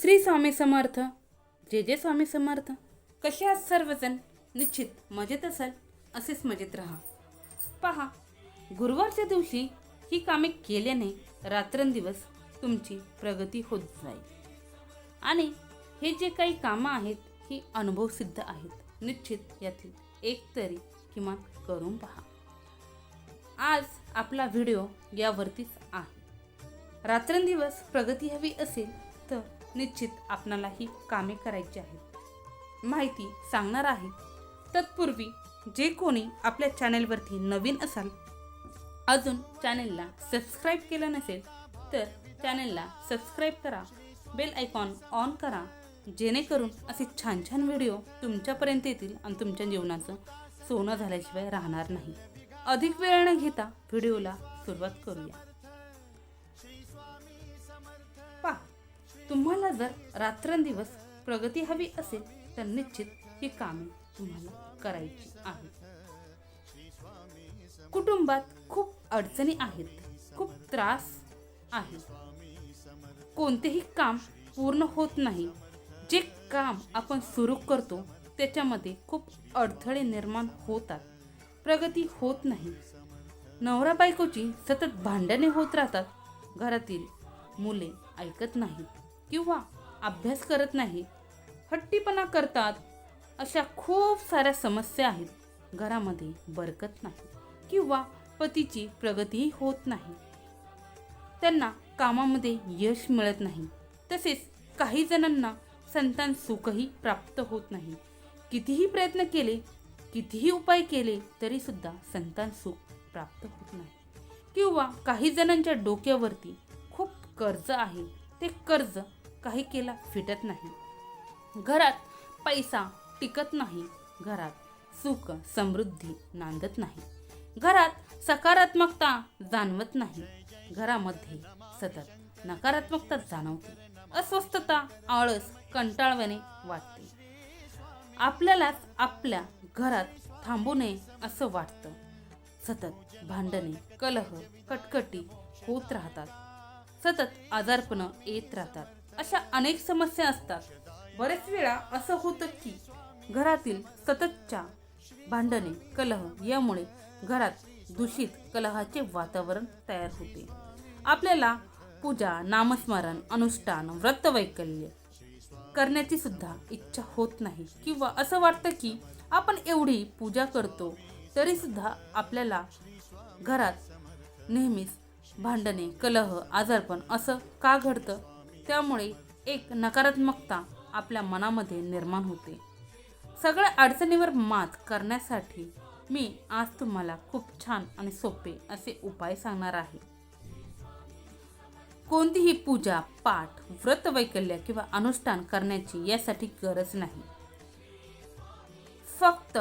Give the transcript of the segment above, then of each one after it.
श्री स्वामी समर्थ. जे जे स्वामी समर्थ. कसे आहात सर्वजण? निश्चित मजेत असाल असेच मजेत राहा. पहा गुरुवारच्या दिवशी ही कामे केल्याने रात्रंदिवस तुमची प्रगती होत जाईल. आणि हे जे काही कामं आहेत ही अनुभवसिद्ध आहेत. निश्चित यातील एक तरी किमान करून पहा. आज आपला व्हिडिओ यावरतीच आहे. रात्रंदिवस प्रगती हवी असेल तर निश्चित आपणाला ही कामे करायची आहेत. माहिती सांगणार आहे. तत्पूर्वी जे कोणी आपल्या चॅनेलवरती नवीन असाल अजून चॅनेलला सबस्क्राईब केलं नसेल तर चॅनेलला सबस्क्राईब करा बेल आयकॉन ऑन करा जेणेकरून असे छान छान व्हिडिओ तुमच्यापर्यंत येतील आणि तुमच्या जीवनाचं सोनं झाल्याशिवाय राहणार नाही. अधिक वेळ न घेता व्हिडिओला सुरुवात करूया. तुम्हाला जर रात्रंदिवस प्रगती हवी असेल तर निश्चित ही कामे तुम्हाला करायची आहेत. कुटुंबात खूप अडचणी आहेत खूप त्रास आहे कोणतेही काम पूर्ण होत नाही. जे काम आपण सुरू करतो त्याच्यामध्ये खूप अडथळे निर्माण होतात. प्रगती होत नाही. नवरा बायकोची सतत भांडणे होत राहतात. घरातील मुले ऐकत नाहीत. किंवा अभ्यास करत नाही हट्टीपणा करतात अशा खूप साऱ्या समस्या आहेत. घरामध्ये बरकत नाही किंवा पतीची प्रगतीही होत नाही. त्यांना कामामध्ये यश मिळत नाही. तसेच काही जणांना संतान सुखही प्राप्त होत नाही. कितीही प्रयत्न केले कितीही उपाय केले तरीसुद्धा संतान सुख प्राप्त होत नाही. किंवा काही जणांच्या डोक्यावरती खूप कर्ज आहे. ते कर्ज काही केला फिटत नाही. घरात पैसा टिकत नाही. घरात सुख समृद्धी नांदत नाही. घरात सकारात्मकता जाणवत नाही. घरामध्ये सतत नकारात्मकता जाणवते. अस्वस्थता आळस कंटाळवणे वाटते. आपल्यालाच आपल्या घरात थांबू नये असं वाटतं. सतत भांडणे कलह कटकटी होत राहतात. सतत आजारपणं येत राहतात. अशा अनेक समस्या असतात. बरेच वेळा असं होतं की घरातील सततच्या भांडणे कलह यामुळे घरात दूषित कलहाचे वातावरण तयार होते. आपल्याला पूजा नामस्मरण अनुष्ठान व्रतवैकल्य करण्याची सुद्धा इच्छा होत नाही किंवा असं वाटतं की आपण एवढी पूजा करतो तरीसुद्धा आपल्याला घरात नेहमीच भांडणे कलह आजारपण असं का घडतं? त्यामुळे एक नकारात्मकता आपल्या मनामध्ये निर्माण होते. सगळ्या अडचणीवर मात करण्यासाठी मी आज तुम्हाला खूप छान आणि सोपे असे उपाय सांगणार आहे. कोणतीही पूजा पाठ व्रत वैकल्य किंवा अनुष्ठान करण्याची यासाठी गरज नाही. फक्त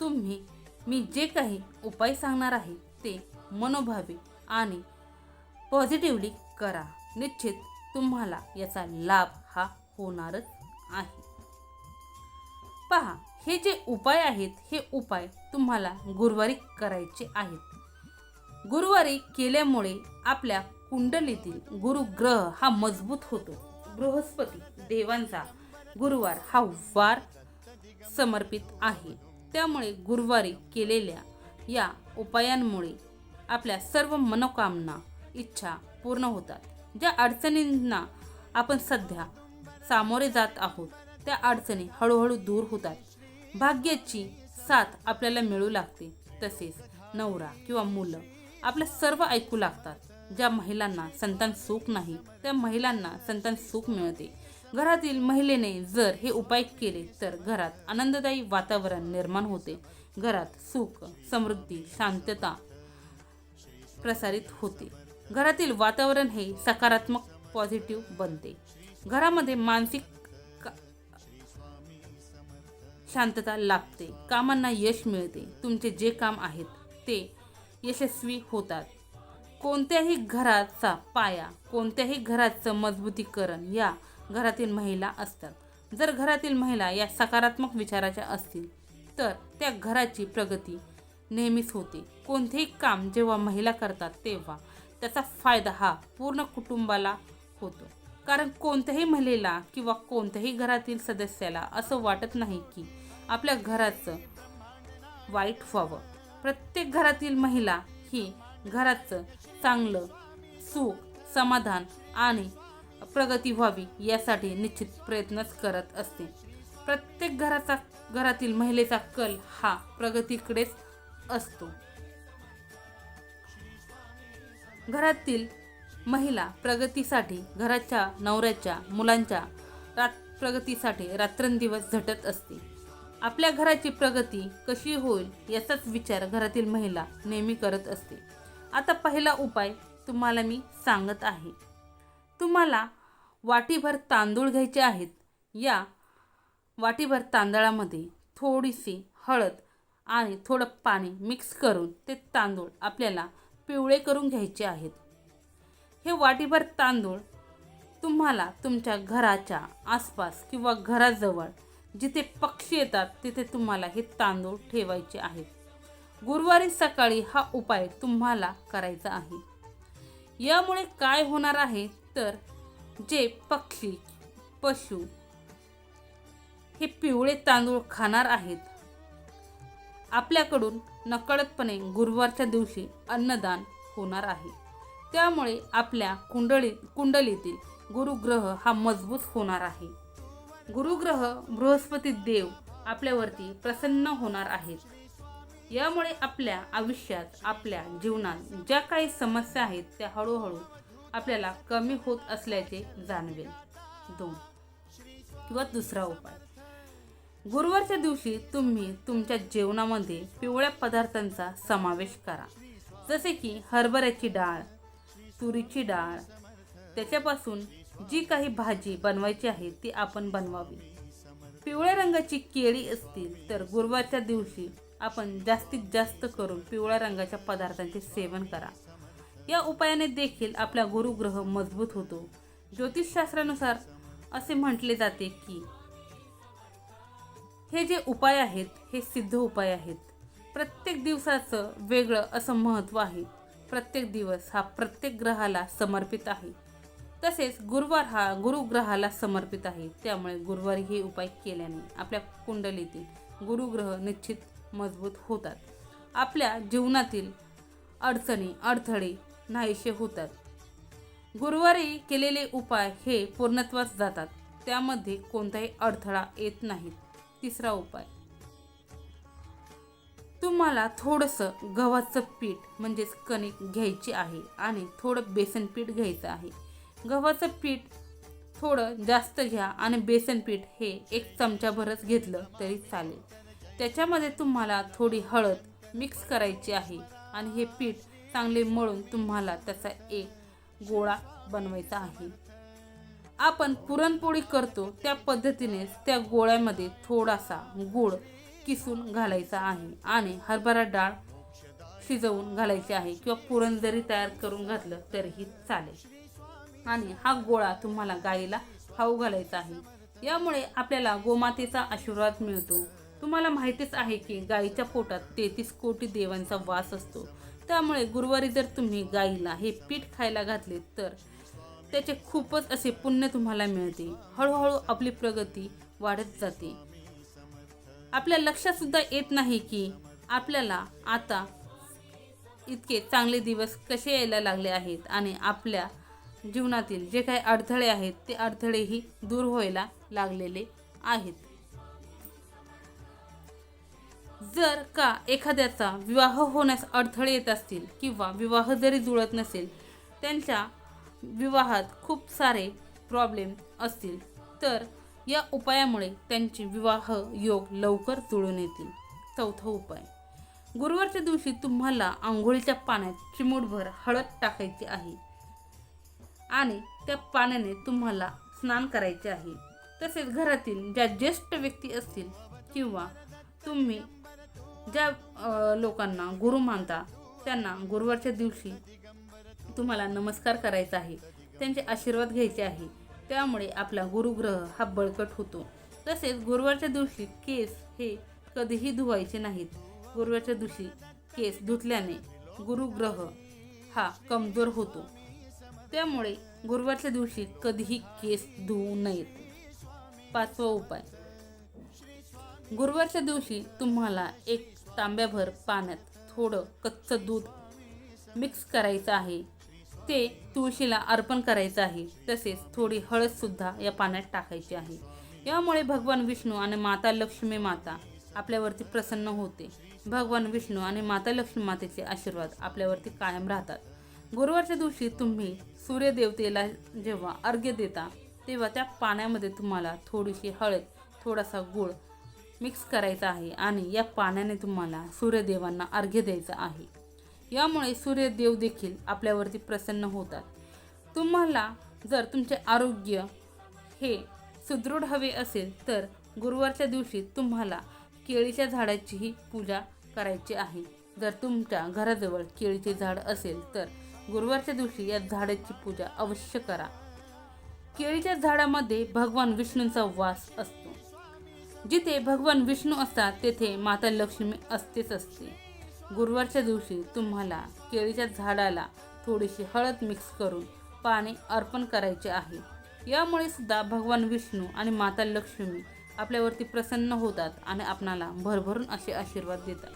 तुम्ही मी जे काही उपाय सांगणार आहे ते मनोभावी आणि पॉझिटिव्हली करा. निश्चित तुम्हाला याचा लाभ हा होणारच आहे. पहा हे जे उपाय आहेत हे उपाय तुम्हाला गुरुवारी करायचे आहेत. गुरुवारी केल्यामुळे आपल्या कुंडलीतील गुरुग्रह हा मजबूत होतो. बृहस्पती देवांचा गुरुवार हा वार समर्पित आहे. त्यामुळे गुरुवारी केलेल्या या उपायांमुळे आपल्या सर्व मनोकामना इच्छा पूर्ण होतात. ज्या अडचणींना आपण सध्या सामोरे जात आहोत त्या अडचणी हळूहळू दूर होतात भाग्याची साथ आपल्याला मिळू लागते. तसेच नवरा किंवा मुलं आपलं सर्व ऐकू लागतात. ज्या महिलांना संतान सुख नाही त्या महिलांना संतान सुख मिळते. घरातील महिलेने जर हे उपाय केले तर घरात आनंददायी वातावरण निर्माण होते. घरात सुख समृद्धी शांतता प्रसारित होते. घरातील वातावरण हे सकारात्मक पॉझिटिव्ह बनते. घरामध्ये मानसिक का- शांतता लाभते. कामांना यश मिळते. तुमचे जे काम आहेत ते यशस्वी होतात. कोणत्याही घराचा पाया कोणत्याही घराचं मजबूतीकरण या घरातील महिला असतात. जर घरातील महिला या सकारात्मक विचाराच्या असतील तर त्या घराची प्रगती नेहमीच होते. कोणतेही काम जेव्हा महिला करतात तेव्हा त्याचा फायदा हा पूर्ण कुटुंबाला होतो. कारण कोणत्याही महिलेला किंवा कोणत्याही घरातील सदस्याला असं वाटत नाही की आपल्या घराचं वाईट व्हावं. प्रत्येक घरातील महिला ही घराचं चांगलं सुख समाधान आणि प्रगती व्हावी यासाठी निश्चित प्रयत्नच करत असते. प्रत्येक घराचा घरातील महिलेचा कल हा प्रगतीकडेच असतो. घरातील महिला प्रगतीसाठी घराच्या नवऱ्याच्या मुलांच्या रात प्रगतीसाठी रात्रंदिवस झटत असते. आपल्या घराची प्रगती कशी होईल याचाच विचार घरातील महिला नेहमी करत असते. आता पहिला उपाय तुम्हाला मी सांगत आहे. तुम्हाला वाटीभर तांदूळ घ्यायचे आहेत. या वाटीभर तांदळामध्ये थोडीशी हळद आणि थोडं पाणी मिक्स करून ते तांदूळ आपल्याला पिवळे करून घ्यायचे आहेत. हे वाटीभर तांदूळ तुम्हाला तुमच्या घराच्या आसपास किंवा घराजवळ जिथे पक्षी येतात तिथे तुम्हाला हे तांदूळ ठेवायचे आहेत. गुरुवारी सकाळी हा उपाय तुम्हाला करायचा आहे. यामुळे काय होणार आहे? तर जे पक्षी पशु हे पिवळे तांदूळ खाणार आहेत आपल्याकडून नकळतपणे गुरुवारच्या दिवशी अन्नदान होणार आहे. त्यामुळे आपल्या कुंडली कुंडलीतील गुरुग्रह हा मजबूत होणार आहे. गुरुग्रह बृहस्पती देव आपल्यावरती प्रसन्न होणार आहेत. यामुळे आपल्या आयुष्यात आपल्या जीवनात ज्या काही समस्या आहेत त्या हळूहळू आपल्याला कमी होत असल्याचे जाणवेल. दोन किंवा दुसरा उपाय. गुरुवारच्या दिवशी तुम्ही तुमच्या जेवणामध्ये पिवळ्या पदार्थांचा समावेश करा. जसे की हरभऱ्याची डाळ तुरीची डाळ. त्याच्यापासून जी काही भाजी बनवायची आहे ती आपण बनवावी. पिवळ्या रंगाची केळी असतील तर गुरुवारच्या दिवशी आपण जास्तीत जास्त करून पिवळ्या रंगाच्या पदार्थांचे सेवन करा. या उपायाने देखील आपला गुरुग्रह मजबूत होतो. ज्योतिषशास्त्रानुसार असे म्हटले जाते की हे जे उपाय आहेत हे सिद्ध उपाय आहेत. प्रत्येक दिवसाचं वेगळं असं महत्त्व आहे. प्रत्येक दिवस हा प्रत्येक ग्रहाला समर्पित आहे. तसेच गुरुवार हा गुरुग्रहाला समर्पित आहे. त्यामुळे गुरुवारी हे उपाय केल्याने आपल्या कुंडलीतील गुरुग्रह निश्चित मजबूत होतात. आपल्या जीवनातील अडचणी अडथळे नाहीसे होतात. गुरुवारी केलेले उपाय हे पूर्णत्वास जातात. त्यामध्ये कोणताही अडथळा येत नाहीत तिसरा उपाय. तुम्हाला थोडंसं गव्हाचं पीठ म्हणजेच कणिक घ्यायची आहे आणि थोडं बेसन पीठ घ्यायचं आहे. गव्हाचं पीठ थोडं जास्त घ्या आणि बेसन पीठ हे एक चमचाभरच घेतलं तरी चालेल. त्याच्यामध्ये तुम्हाला थोडी हळद मिक्स करायची आहे आणि हे पीठ चांगले मळून तुम्हाला त्याचा एक गोळा बनवायचा आहे. आपण पुरणपोळी करतो त्या पद्धतीनेच त्या गोळ्यामध्ये थोडासा गूळ किसून घालायचा आहे आणि हरभरा डाळ शिजवून घालायची आहे किंवा पुरण जरी तयार करून घातलं तरीही चालेल. आणि हा गोळा तुम्हाला गाईला खाऊ घालायचा आहे. यामुळे आपल्याला गोमातेचा आशीर्वाद मिळतो. तुम्हाला माहितीच आहे की गाईच्या पोटात तेहतीस कोटी देवांचा वास असतो. त्यामुळे गुरुवारी जर तुम्ही गाईला हे पीठ खायला घातले तर त्याचे खूपच असे पुण्य तुम्हाला मिळते. हळूहळू आपली प्रगती वाढत जाते. आपल्या लक्षात सुद्धा येत नाही की आपल्याला आता इतके चांगले दिवस कसे यायला लागले आहेत आणि आपल्या जीवनातील जे काही अडथळे आहेत ते अडथळेही दूर व्हायला लागलेले आहेत. जर का एखाद्याचा विवाह होण्यास अडथळे येत असतील किंवा विवाह जरी जुळत नसेल त्यांच्या विवाहात खूप सारे प्रॉब्लेम असतील. तर या उपायामुळे त्यांचे विवाह योग लवकर जुळून येतील. चौथा उपाय. गुरुवारच्या दिवशी तुम्हाला आंघोळीच्या पाण्यात चिमूटभर हळद टाकायची आहे. आणि त्या पाण्याने तुम्हाला स्नान करायचे आहे. तसेच घरातील ज्या ज्येष्ठ व्यक्ती असतील किंवा तुम्ही ज्या लोकांना गुरु मानता त्यांना गुरुवारच्या दिवशी तुम्हाला नमस्कार करायचा आहे. त्यांचे आशीर्वाद घ्यायचे आहे. त्यामुळे आपला गुरुग्रह हा बळकट होतो. तसेच गुरुवारच्या दिवशी केस हे कधीही धुवायचे नाहीत. गुरुवारच्या दिवशी केस धुतल्याने गुरुग्रह हा कमजोर होतो. त्यामुळे गुरुवारच्या दिवशी कधीही केस धुवू नयेत. पाचवा उपाय. गुरुवारच्या दिवशी तुम्हाला एक तांब्याभर पाण्यात थोडं कच्चं दूध मिक्स करायचं आहे. ते तुळशीला अर्पण करायचं आहे. तसेच थोडी हळदसुद्धा या पाण्यात टाकायची आहे. यामुळे भगवान विष्णू आणि माता लक्ष्मी माता आपल्यावरती प्रसन्न होते. भगवान विष्णू आणि माता लक्ष्मी मातेचे आशीर्वाद आपल्यावरती कायम राहतात. गुरुवारच्या दिवशी तुम्ही सूर्यदेवतेला जेव्हा अर्घ्य देता तेव्हा त्या पाण्यामध्ये तुम्हाला थोडीशी हळद थोडासा गूळ मिक्स करायचा आहे आणि या पाण्याने तुम्हाला सूर्यदेवांना अर्घ्य द्यायचं आहे. यामुळे सूर्यदेव देखील आपल्यावरती प्रसन्न होतात. तुम्हाला जर तुमचे आरोग्य हे सुदृढ हवे असेल तर गुरुवारच्या दिवशी तुम्हाला केळीच्या झाडाचीही पूजा करायची आहे. जर तुमच्या घराजवळ केळीचे झाड असेल तर गुरुवारच्या दिवशी या झाडाची पूजा अवश्य करा. केळीच्या झाडामध्ये भगवान विष्णूंचा वास असतो. जिथे भगवान विष्णू असतात तेथे माता लक्ष्मी असतेच असते. गुरुवारच्या दिवशी तुम्हाला केळीच्या झाडाला थोडीशी हळद मिक्स करून पाणी अर्पण करायचे आहे. यामुळे सुद्धा भगवान विष्णू आणि माता लक्ष्मी आपल्यावरती प्रसन्न होतात आणि आपणाला भरभरून असे आशीर्वाद देतात.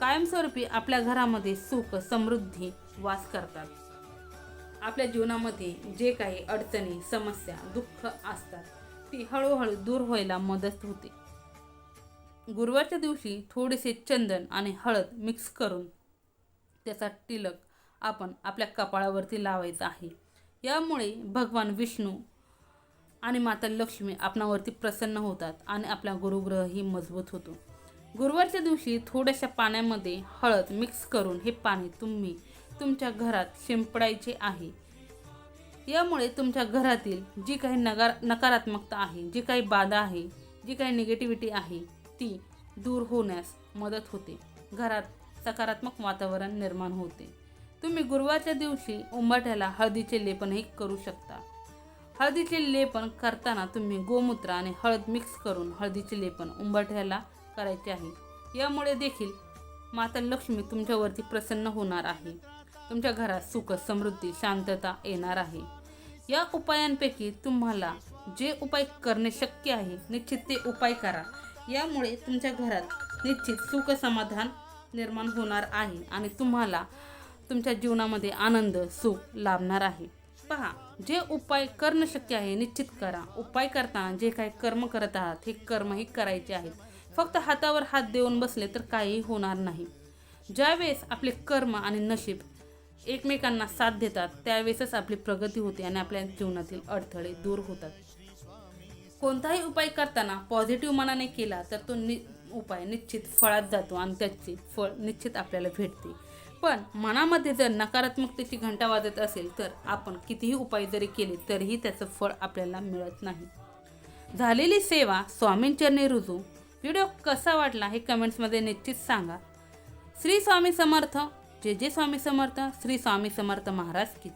कायमस्वरूपी आपल्या घरामध्ये सुख समृद्धी वास करतात. आपल्या जीवनामध्ये जे काही अडचणी समस्या दुःख असतात ती हळूहळू दूर व्हायला मदत होते. गुरुवारच्या दिवशी थोडेसे चंदन आणि हळद मिक्स करून त्याचा टिलक आपण आपल्या कपाळावरती लावायचा आहे. यामुळे भगवान विष्णू आणि माता लक्ष्मी आपणावरती प्रसन्न होतात आणि आपला गुरुग्रहही मजबूत होतो. गुरुवारच्या दिवशी थोड्याशा पाण्यामध्ये हळद मिक्स करून हे पाणी तुम्ही तुमच्या घरात शिंपडायचे आहे. यामुळे तुमच्या घरातील जी काही नकार नकारात्मकता आहे जी काही बाधा आहे जी काही निगेटिव्हिटी आहे ती दूर होण्यास मदत होते. घरात सकारात्मक वातावरण निर्माण होते. तुम्ही गुरुवारच्या दिवशी उंबाट्याला हळदीचे लेपनही करू शकता. हळदीचे लेपन करताना तुम्ही गोमूत्र आणि हळद मिक्स करून हळदीचे लेपन उंबाठ्याला करायचे आहे. यामुळे देखील माता लक्ष्मी तुमच्यावरती प्रसन्न होणार आहे. तुमच्या घरात सुख समृद्धी शांतता येणार आहे. या उपायांपैकी तुम्हाला जे उपाय करणे शक्य आहे निश्चित ते उपाय करा. यामुळे तुमच्या घरात निश्चित सुख समाधान निर्माण होणार आहे आणि तुम्हाला तुमच्या जीवनामध्ये आनंद सुख लाभणार आहे. पहा जे उपाय करणं शक्य आहे निश्चित करा. उपाय करताना जे काही कर्म करत आहात हे कर्मही करायचे आहेत. फक्त हातावर हात देऊन बसले तर काहीही होणार नाही. ज्यावेळेस आपले कर्म आणि नशीब एकमेकांना साथ देतात त्यावेळेसच आपली प्रगती होते आणि आपल्या जीवनातील अडथळे दूर होतात. कोणताही उपाय करताना पॉझिटिव्ह मनाने केला तर तो नि उपाय निश्चित फळात जातो आणि त्याचे फळ निश्चित आपल्याला भेटते. पण मनामध्ये जर नकारात्मकतेची घंटा वाजत असेल तर आपण कितीही उपाय जरी केले तरीही त्याचं फळ आपल्याला मिळत नाही. झालेली सेवा स्वामींचरणी रुजू. व्हिडिओ कसा वाटला हे कमेंट्समध्ये निश्चित सांगा. श्री स्वामी समर्थ. जे जे स्वामी समर्थ. श्री स्वामी समर्थ महाराज की